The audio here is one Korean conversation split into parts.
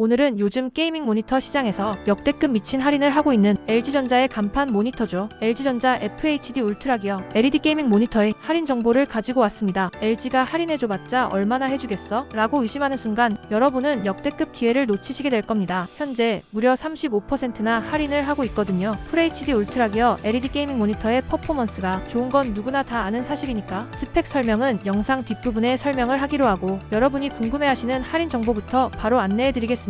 오늘은 요즘 게이밍 모니터 시장에서 역대급 미친 할인을 하고 있는 LG전자의 간판 모니터죠. LG전자 FHD 울트라 기어 LED 게이밍 모니터의 할인 정보를 가지고 왔습니다. LG가 할인해줘봤자 얼마나 해주겠어? 라고 의심하는 순간 여러분은 역대급 기회를 놓치시게 될 겁니다. 현재 무려 35%나 할인을 하고 있거든요. FHD 울트라 기어 LED 게이밍 모니터의 퍼포먼스가 좋은 건 누구나 다 아는 사실이니까 스펙 설명은 영상 뒷부분에 설명을 하기로 하고 여러분이 궁금해하시는 할인 정보부터 바로 안내해드리겠습니다.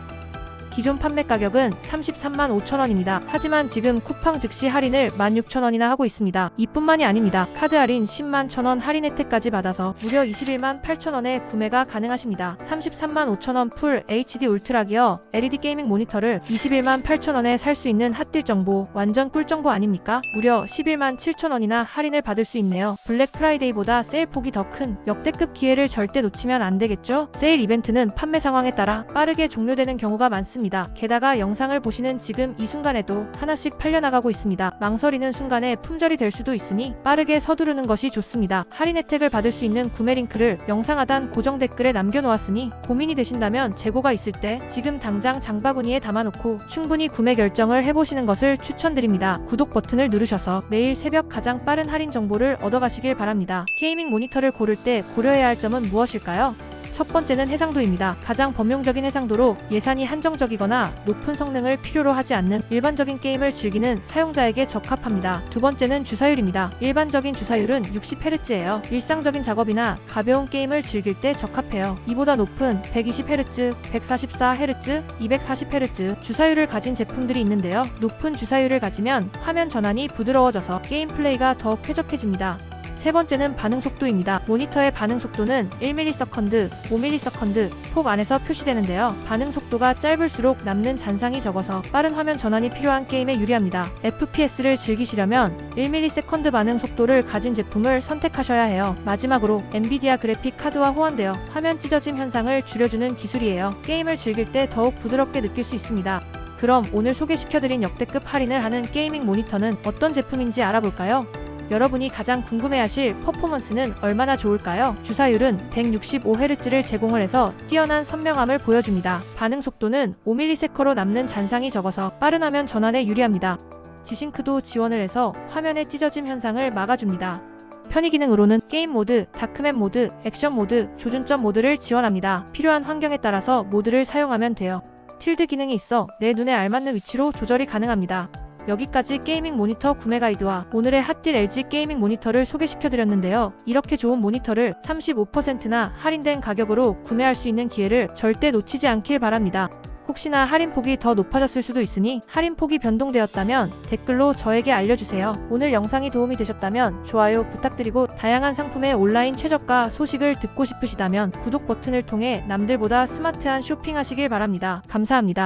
기존 판매 가격은 33만 5천 원입니다. 하지만 지금 쿠팡 즉시 할인을 16,000원이나 하고 있습니다. 이뿐만이 아닙니다. 카드 할인 10만 1,000원 할인 혜택까지 받아서 무려 21만 8천 원에 구매가 가능하십니다. 33만 5천 원 풀 HD 울트라 기어 LED 게이밍 모니터를 21만 8천 원에 살 수 있는 핫딜 정보 완전 꿀 정보 아닙니까? 무려 11만 7천 원이나 할인을 받을 수 있네요. 블랙 프라이데이보다 세일 폭이 더 큰 역대급 기회를 절대 놓치면 안 되겠죠? 세일 이벤트는 판매 상황에 따라 빠르게 종료되는 경우가 많 습니다. 게다가 영상을 보시는 지금 이 순간에도 하나씩 팔려나가고 있습니다. 망설이는 순간에 품절이 될 수도 있으니 빠르게 서두르는 것이 좋습니다. 할인 혜택을 받을 수 있는 구매 링크를 영상 하단 고정 댓글에 남겨놓았으니 고민이 되신다면 재고가 있을 때 지금 당장 장바구니에 담아놓고 충분히 구매 결정을 해보시는 것을 추천드립니다. 구독 버튼을 누르셔서 매일 새벽 가장 빠른 할인 정보를 얻어가시길 바랍니다. 게이밍 모니터를 고를 때 고려해야 할 점은 무엇일까요? 첫 번째는 해상도입니다. 가장 범용적인 해상도로 예산이 한정적이거나 높은 성능을 필요로 하지 않는 일반적인 게임을 즐기는 사용자에게 적합합니다. 두 번째는 주사율입니다. 일반적인 주사율은 60Hz예요. 일상적인 작업이나 가벼운 게임을 즐길 때 적합해요. 이보다 높은 120Hz, 144Hz, 240Hz 주사율을 가진 제품들이 있는데요. 높은 주사율을 가지면 화면 전환이 부드러워져서 게임 플레이가 더 쾌적해집니다. 세 번째는 반응 속도입니다. 모니터의 반응 속도는 1ms, 5ms 폭 안에서 표시되는데요. 반응 속도가 짧을수록 남는 잔상이 적어서 빠른 화면 전환이 필요한 게임에 유리합니다. FPS를 즐기시려면 1ms 반응 속도를 가진 제품을 선택하셔야 해요. 마지막으로 엔비디아 그래픽 카드와 호환되어 화면 찢어짐 현상을 줄여주는 기술이에요. 게임을 즐길 때 더욱 부드럽게 느낄 수 있습니다. 그럼 오늘 소개시켜드린 역대급 할인을 하는 게이밍 모니터는 어떤 제품인지 알아볼까요? 여러분이 가장 궁금해하실 퍼포먼스는 얼마나 좋을까요? 주사율은 165Hz를 제공을 해서 뛰어난 선명함을 보여줍니다. 반응 속도는 5ms로 남는 잔상이 적어서 빠른 화면 전환에 유리합니다. 지싱크도 지원을 해서 화면의 찢어짐 현상을 막아줍니다. 편의 기능으로는 게임 모드, 다크맵 모드, 액션 모드, 조준점 모드를 지원합니다. 필요한 환경에 따라서 모드를 사용하면 돼요. 틸드 기능이 있어 내 눈에 알맞는 위치로 조절이 가능합니다. 여기까지 게이밍 모니터 구매 가이드와 오늘의 핫딜 LG 게이밍 모니터를 소개시켜드렸는데요. 이렇게 좋은 모니터를 35%나 할인된 가격으로 구매할 수 있는 기회를 절대 놓치지 않길 바랍니다. 혹시나 할인폭이 더 높아졌을 수도 있으니 할인폭이 변동되었다면 댓글로 저에게 알려주세요. 오늘 영상이 도움이 되셨다면 좋아요 부탁드리고 다양한 상품의 온라인 최저가 소식을 듣고 싶으시다면 구독 버튼을 통해 남들보다 스마트한 쇼핑하시길 바랍니다. 감사합니다.